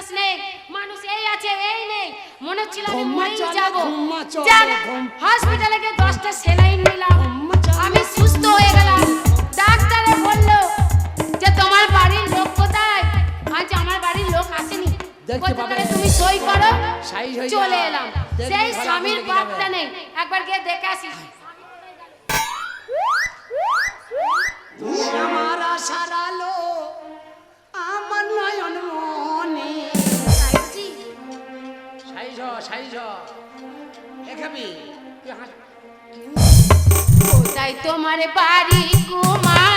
বিশ্বাস নেই মানুষ এই আছে এই নেই। মনে হচ্ছিল আমি মরেই যাব। হসপিটালে গিয়ে দশটা সেলাইন নিলাম। আমি সুস্থ হয়ে গেলাম। ডাক্তারে বলল যে তোমার বাড়ির লোক কোথায়? আজ আমার বাড়ির লোক আসেনি। তুমি সই করো। চলে এলাম। সেই স্বামীর বাপটা নেই। একবার গিয়ে দেখে আসি। আমার আশার আলো আমার নয়ন মন তোমার বাড়ি কুমার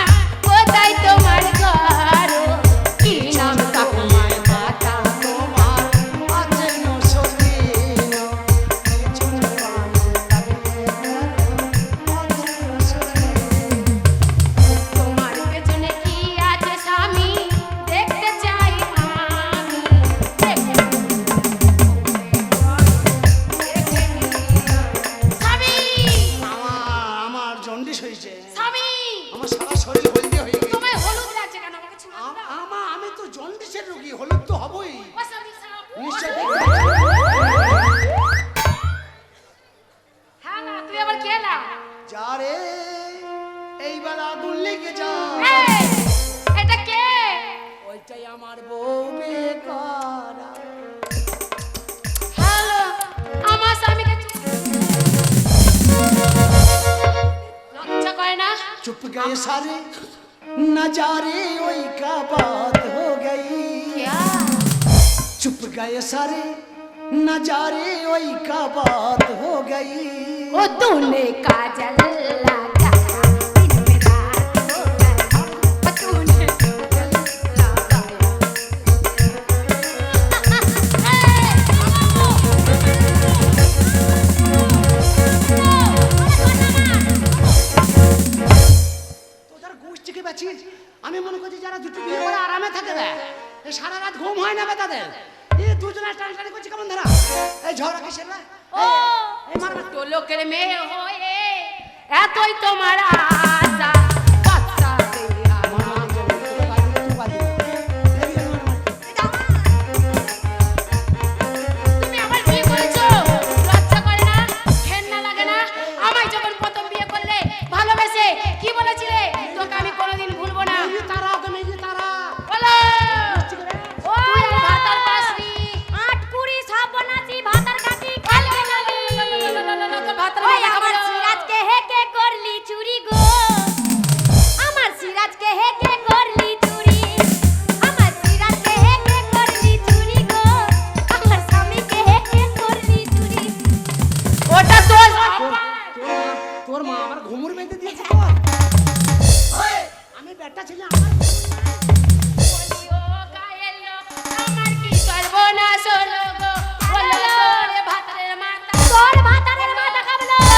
ये सारे नजारे वही का बात हो गई। क्या? चुप गए सारे नजारे वही का बात हो गई। ओ दूल्हे का जल्ला আছিস আমি মনে করছি যারা দুটো বিয়ে করে আরামে থাকে দেয় সারা রাত ঘুম হয় না বেতাদের এই দুজনে টানটানি করছি কেমন ধরা? এই ঝড় কিসের না ও তোর লোকের মেয়ে হয়ে এতই তোমারা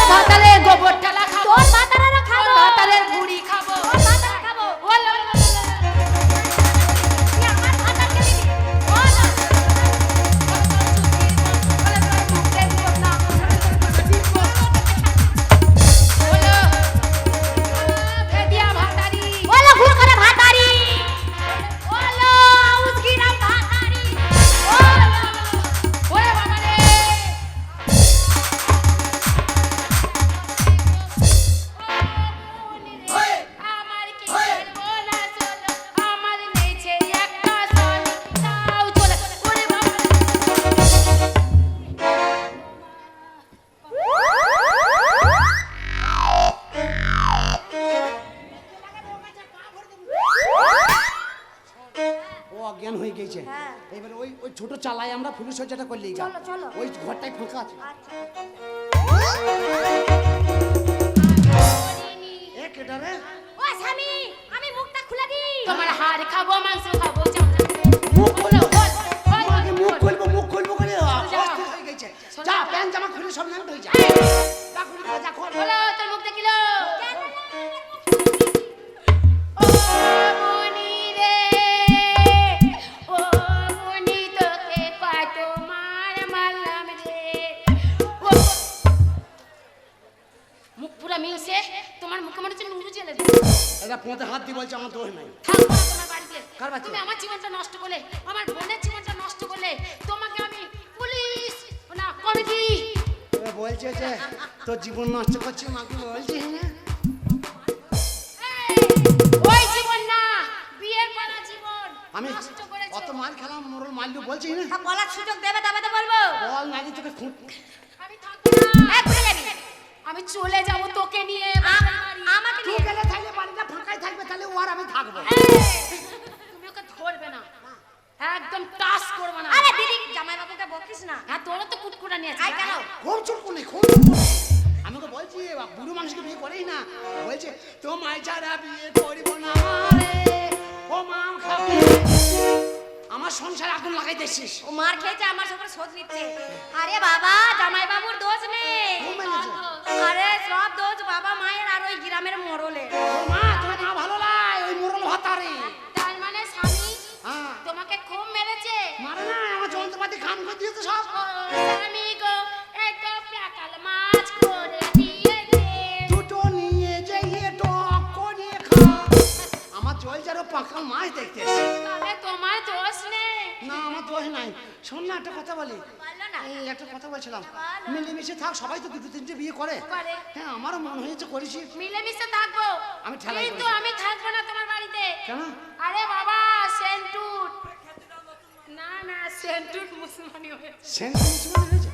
সাঁতালে গোবরটা ফুলসজ্জাটা করলেই যা। ওই ঘরটাই ফাঁকা আছে। এ কেটারে ও স্বামী আমি মুখটা খুলে দিই। তোমার হাড় খাব মাংস খাব। এটা পথে হাত দিয়ে বলছে আমার দোষ নাই। কার বাচ্চা? তুমি আমার জীবনটা নষ্ট করলে আমার বোনের জীবনটা নষ্ট করলে তোমাকে আমি পুলিশ না কমিটি। এবার বলছে যে তোর জীবন নষ্ট করছে মাকে বলছে হ্যাঁ। ওই জীবন না বিয়ের করা জীবন। আমি নষ্ট করেছ। অত মার খেলাম মোরল মারলো বলছি না তা হ্যাঁ। বলার সুযোগ দেবে তবে তো বলব। বল নাকি তোকে খুঁট আমি থাকব না। এক মিনিট, আমি চলে যাব তোকে নিয়ে আমাকে তুই নিয়ে গেলে থাকলে বাড়িটা ফাঁকাই থাকবে তাহলে ওর আমি থাকব। তুমি ওকে ধরবে না। একদম টাচ করবে না। আরে দিদি জামাই বাবুকে বকিস না। হ্যাঁ তোরও তো কুটকুটা নিয়েছে আই কেন? খুব চুপ করলি খুব আমি ওকে বলছি বুড়ো মানুষকে বিয়ে করেই না। বলছে তোমায় ছাড়া বিয়ে করিব না রে। ও মা খাবে। আমার সংসার আগুন লাগাই দিছিস ও মার খেয়েছে আমার সবার শোধ নিচ্ছে। আরে বাবা জামাই বাবুর দোষ নেই। আরে সব দোষ বাবা মায়ের আর ওই গ্রামের মরলে ওর মা তোমার মা ভালো লাই ওই মোরল ভাতারে। তার মানে স্বামী হ্যাঁ। তোমাকে খুব মেরেছে? মারে না আমার যন্ত্রপাতি খান করে দিয়েছে সব। ও স্বামী গো এত প্যাকাল মাছ করে আমার চলছে আরও পাকাল মাছ দেখতে তোমার না আমার দোষ নাই। শোন না একটা কথা বলি। এই একটা কথা বলছিলাম। মিলেমিশে থাক সবাই তো দুটো তিনটে বিয়ে করে। হ্যাঁ আমারও মন হয়েছে করেছি। মিলেমিশে থাকব। আমি ঠেলাই কিন্তু আমি থাকব না তোমার বাড়িতে। কেন? আরে বাবা সেন্টুট। না না সেন্টুট মুসলমানি হয়েছে। সেন্ট মিউনিসিপাল হয়েছে?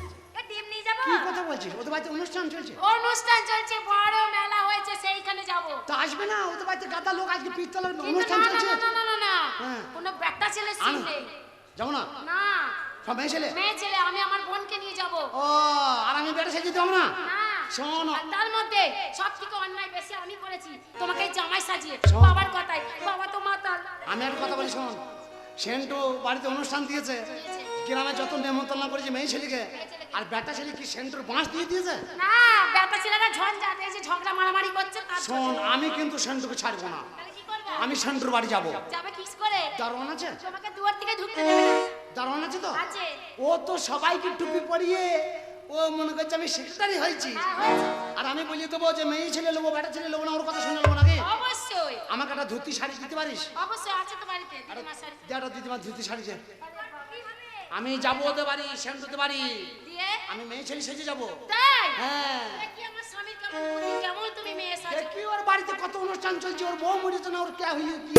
ডিম নিয়ে যাব। কি কথা বলছিস? ওদের বাড়িতে অনুষ্ঠান চলছে? অনুষ্ঠান চলছে বড় মেলা হয়েছে সেইখানে যাব। তা আসবে না ওদের বাড়িতে গাদা লোক আজকে পিস্তলের অনুষ্ঠান না না চলছে। না না না না হ্যাঁ। কোনো ব্যাটা ছেলে সিন নেই। যাব না? না। সব মেয়ে ছেলে? মেয়ে ছেলে আমি আমার বোনকে নিয়ে যাব। ও আর আমি বেটা সেজে যাব না? শোন। তার মধ্যে সব থেকে অন্যায় বেশি আমি করেছি। তোমাকে জামাই সাজিয়ে বাবার কথাই বাবা তো মাতাল। আমি একটা কথা বলি শোন। সেন্টু বাড়িতে অনুষ্ঠান দিয়েছে। গ্রামে যত নেমন্তন্ন করেছে মেয়ে ছেলেকে আর বেটা ছেলে কি সেন্টুর বাঁশ দিয়ে দিয়েছে? না ব্যাটা ছেলেরা ঝঞ্ঝাট এই যে ঝগড়া মারামারি করছে শোন আমি কিন্তু সেন্টুকে ছাড়বো না। কি আমি সেন্টুর বাড়ি যাব। যাবে কিস করে? দারোয়ান আছে? তোমাকে দুয়ার থেকে ঢুকতে ও তো সবাইকে টুপি পরিয়ে ও মনে করছে আমি সেক্রেটারি হয়েছি। হ্যাঁ, আর আমি বলি দেবো যে মেয়ে ছেলে নেব বেটা ছেলে নেব না ওর কথা শুনে নাকি অবশ্যই। আমাকে একটা ধুতি শাড়ি দিতে পারিস? অবশ্যই আছে তো বাড়িতে দিদিমা শাড়ি। দেড়টা দিদিমার ধুতি শাড়ি যে আমি যাব ওদের বাড়ি সেন্টুতে বাড়ি। দিয়ে? আমি মেয়ে ছেলে সেজে যাব। হ্যাঁ। দেখি আমার স্বামীর কেমন? বুদ্ধি, কেমন তুমি মেয়ে সাজো? ওর বাড়িতে কত অনুষ্ঠান চলছে ওর বউ মরেছে না ওর কে হইলে কি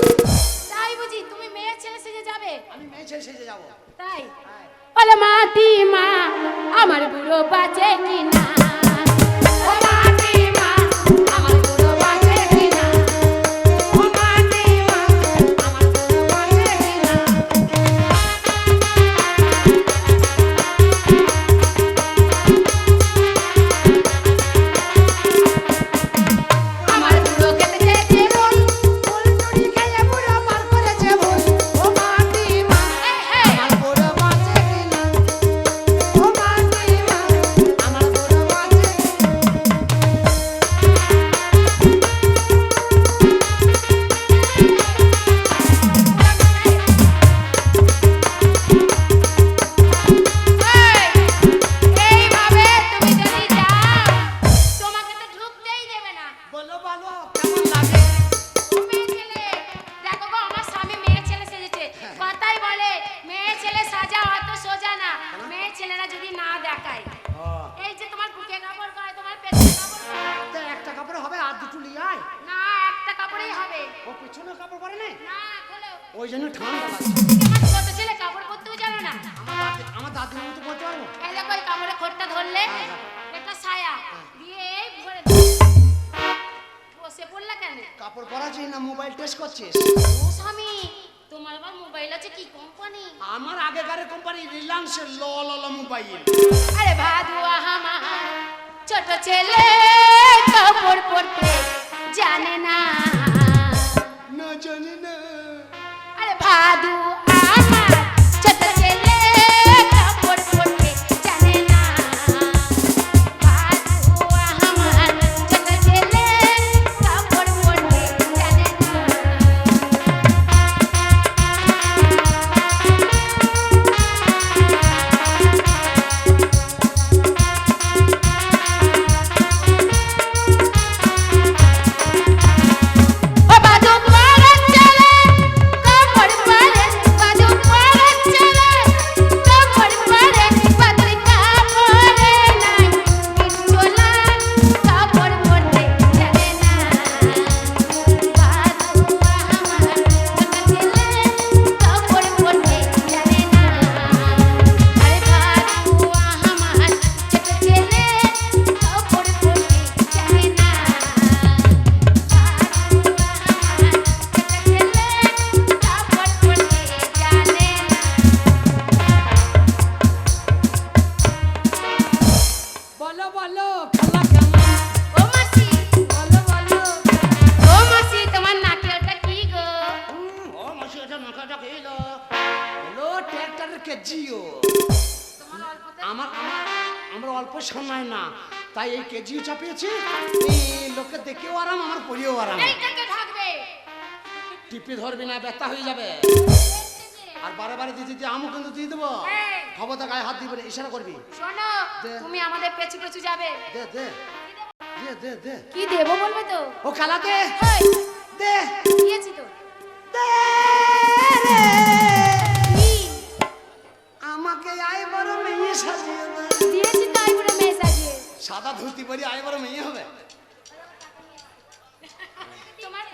তাই বুঝি তুমি মেয়ে ছেলে সেজে যাবে? আমি মেয়ে ছেলে সেজে যাব। তাই? বলে মাটি মা আমার বুড়ো বাজে কিনা? ওই জন্য ঠান্ডা ছোট ছেলে কাপড় পরতেও জানো না। আমার দাদি আমার মতো বলতে পারব? এই দেখো এই কাপড়ে খোটটা ধরলে হ্যাঁ, এটা ছায়া। দিয়ে ভরে বসে পড়লা কেন? কাপড় না মোবাইল টেস্ট করছিস? ও স্বামী তোমার আবার মোবাইল আছে কি কোম্পানি? আমার কোম্পানি ল ল ল মোবাইল। আরে ভাদুয়া আমার ছোট ছেলে কাপড় পরতে জানে না। না জানি না। আরে টিপে ধরবি না ব্যথা হয়ে যাবে। আর বারে বারে দিতে দিতে আমও কিন্তু দিয়ে দেবো। এই। খবরটা গায়ে হাত দিবে ইশারা করবি? শোনো তুমি আমাদের পেছু পেছু যাবে। দে দে। দে দে দে। কি দেবো বলবে তো? ও খালা দে। দিয়েছি তো। দে রে। আমাকে আয় বড় মেয়ে সাজিয়ে দিয়েছি তাই বলে মেয়ে সাজিয়ে। সাদা ধুতি পরি আয় বড় মেয়ে হবে। তোমার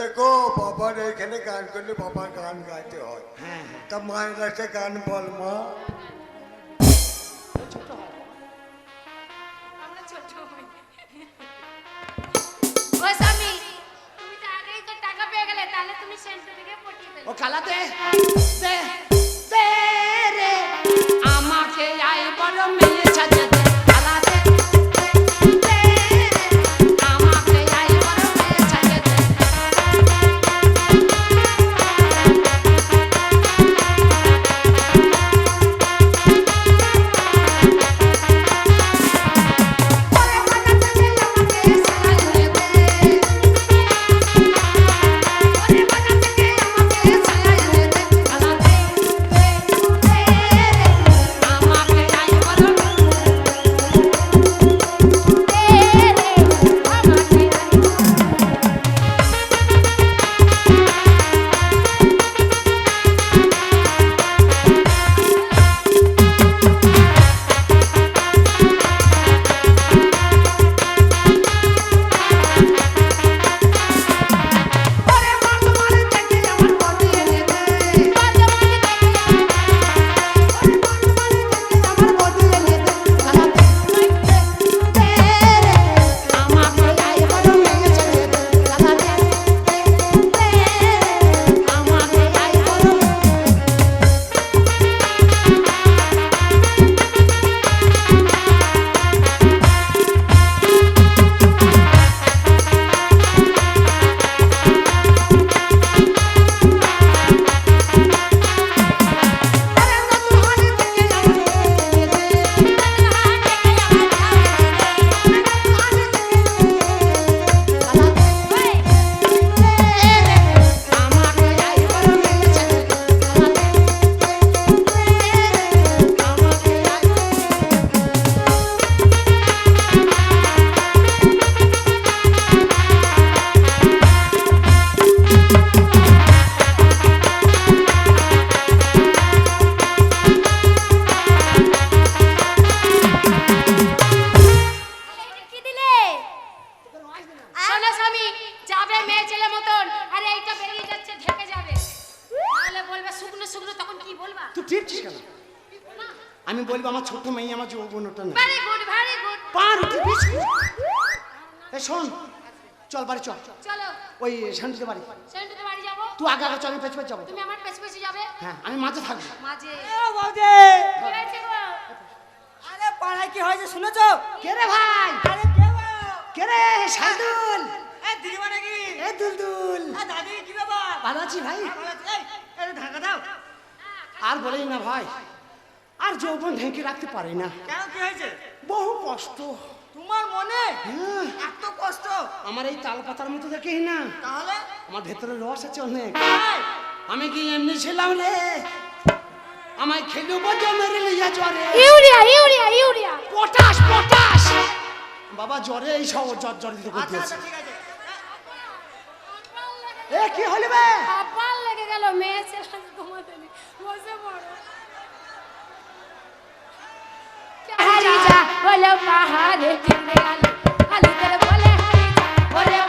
দেখো বাবার এখানে গান করলে বাবার গান গাইতে হয় হ্যাঁ হ্যাঁ তা মায়ের কাছে গান বল মা আমরা ছোট হই। ও স্বামী বলব আমার যৌবনটা না ভেরি গুড ভেরি গুড পার উঠিস এই শোন চল বাড়ি চল। চলো। ওই শান্তিতে বাড়ি। বাড়ি যাব। তুই আগে আগে চল আমি পেছনে যাব। তুমি আমার পেছু পেছু যাবে? হ্যাঁ আমি মাঝে থাকব। মাঝে? আরে পাড়ায় কি হয়েছে শুনেছো? কে রে ভাই? আরে কে? কে রে? সাইদুল এই দিদিমা নাকি? এ দুলদুল। এ দাদি কি ব্যাপার? ভালো আছি ভাই। ভালো আছি? এই, এই ঢাকা দাও। আর বলেই না ভাই। আর যৌবন ঢেকে রাখতে পারি না। কেন কি হয়েছে? বহু কষ্ট। তোমার মনে? হ্যাঁ, এত কষ্ট? আমার এই তাল পাতার মতো দেখেই না। তাহলে? আমার ভেতরে রস আছে অনেক। আমি কি এমনি ছিলাম রে? আমায় খেলু বজে মেরে লিয়া জ্বরে। Urea urea urea. Potash potash. বাবা জ্বরে এই সব জ্বর জ্বর দিতে আচ্ছা করতেছে আচ্ছা ঠিক আছে। এ কি হলি বে কপাল লেগে গেল মেয়ে ছেলে ঘুমাতে নেই। বসে পড়ো হারি যা বলো পাহাড়ে আলো আলো তোর বলে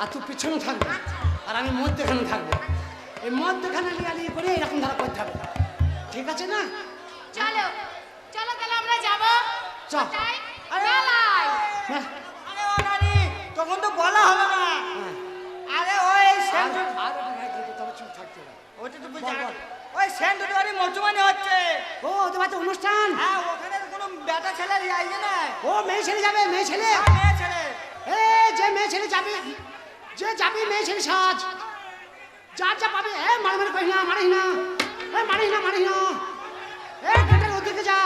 আর তুই পিছনে থাকবি। আর আমি মধ্যেখানে থাকব। এই মধ্যেখানে লিয়ালি করে এরকম ধারা করতে হবে। ঠিক আছে না? চলো। চলো তাহলে আমরা যাব। হ্যাঁ। আরে ও নানি তখন তো বলা হবে না। হ্যাঁ। আরে ওই ওটা তো। ওই সেন্ট বাড়ি মরচুমানি হচ্ছে। ও ওদের বাচ্চা অনুষ্ঠান। হ্যাঁ ওখানে তো কোনো বেটা ছেলে আইছে না। ও মেয়ে ছেলে যাবে মেয়ে ছেলে। হ্যাঁ, মেয়ে ছেলে এ যে মেয়ে ছেলে যাবে যে যাবি মেয়ে ছেলে সাজ। যা যা পাবে এ মারি মারি করিস না মারিস না। এ মারিস না মারিস না। এ গেটের ওদিকে যা।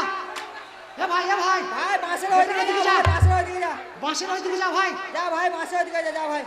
এ ভাই এ ভাই। ভাই বাসের ওদিকে যা। বাসের ওইদিকে যা। বাঁশের ওদিকে যা ভাই। যা ভাই বাসের ওদিকে যা যা ভাই।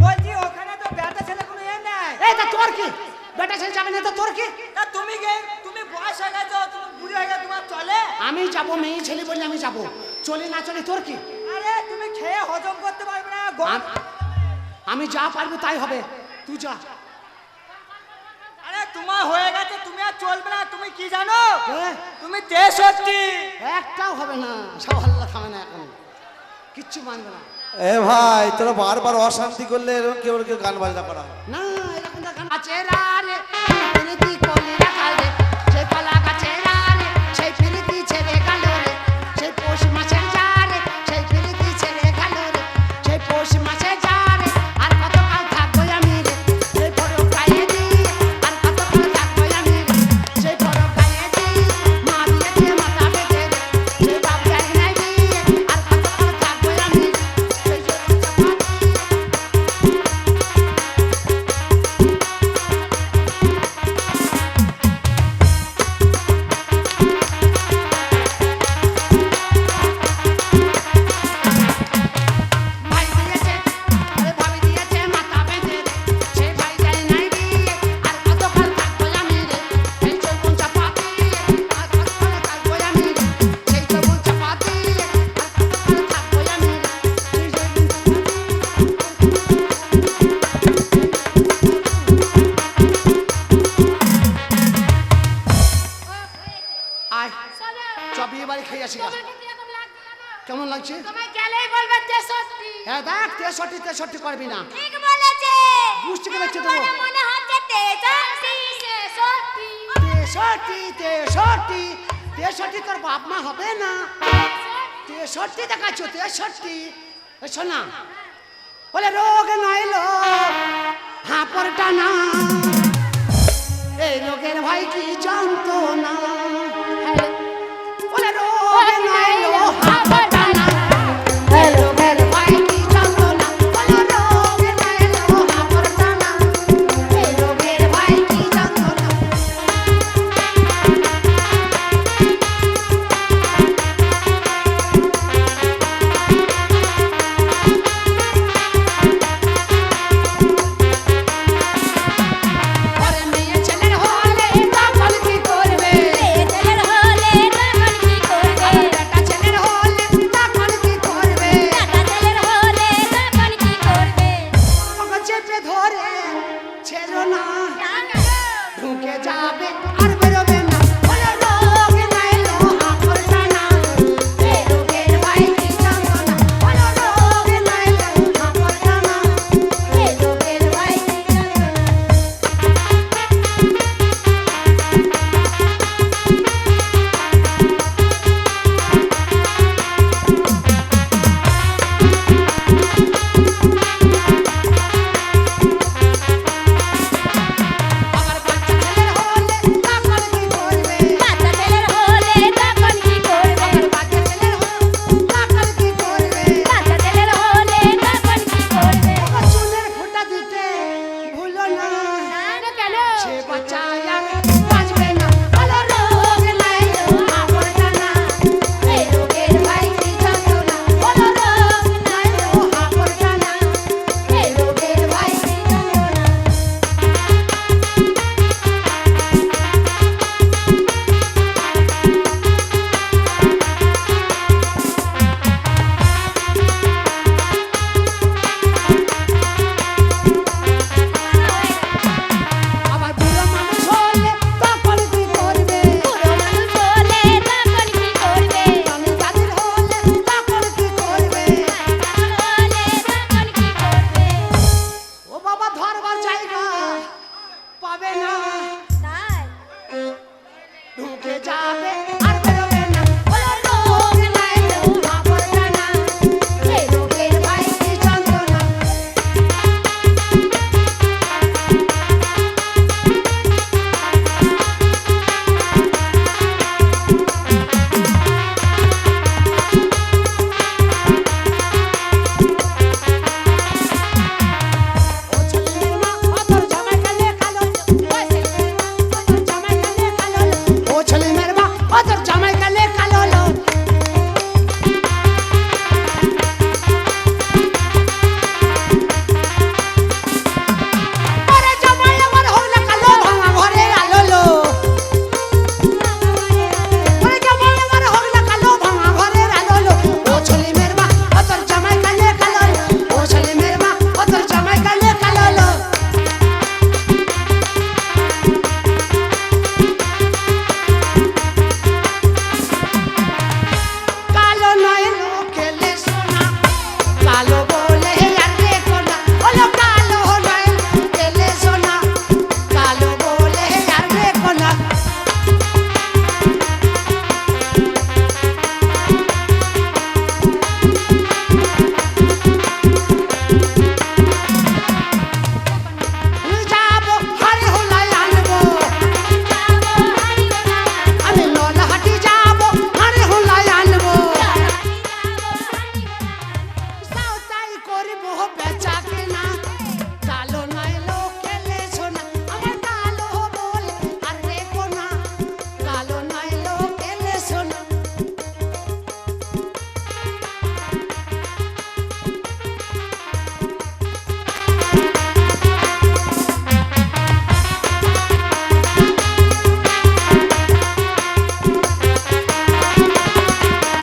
বলছি ওখানে তো বেটা ছেলে কোনো এ নাই এই তা তোর কি? বেটা ছেলে যাবে না তো তোর কি? তা তুমি গে তুমি বয়স হয়ে গেছো তুমি বুড়ি হয়ে গেছো তোমার চলে? আমি যাব মেয়ে ছেলে বলে আমি যাব। চলে না চলে তোর কি? আরে তুমি খেয়ে হজম করতে পারবে না আমি যা পারব তাই হবে। তুই যা। আরে তোমার হয়ে গেছে তুমি আর চলবে না তুমি কি জানো? এ, তুমি তেষট্টি। একটাও হবে না সব আল্লাহ থামে না এখন। কিচ্ছু মানবে না। এ ভাই তোরা বারবার অশান্তি করলে এরকম কেউ কেউ গান বাজনা করা না এরকম গান আছে রে। কেমন লাগছে? তোমায় গেলেই বলবে তেষট্টি। হ্যাঁ দেখ করবি না। ঠিক বলেছে। বুঝতে পেরেছি তো। মনে হচ্ছে তোর বাপ মা হবে না। তেষট্টি দেখাচ্ছ তেষট্টি। এ শোনা। বলে রোগ নইলো হাঁপর টানা এই রোগের ভাই কি জানতো না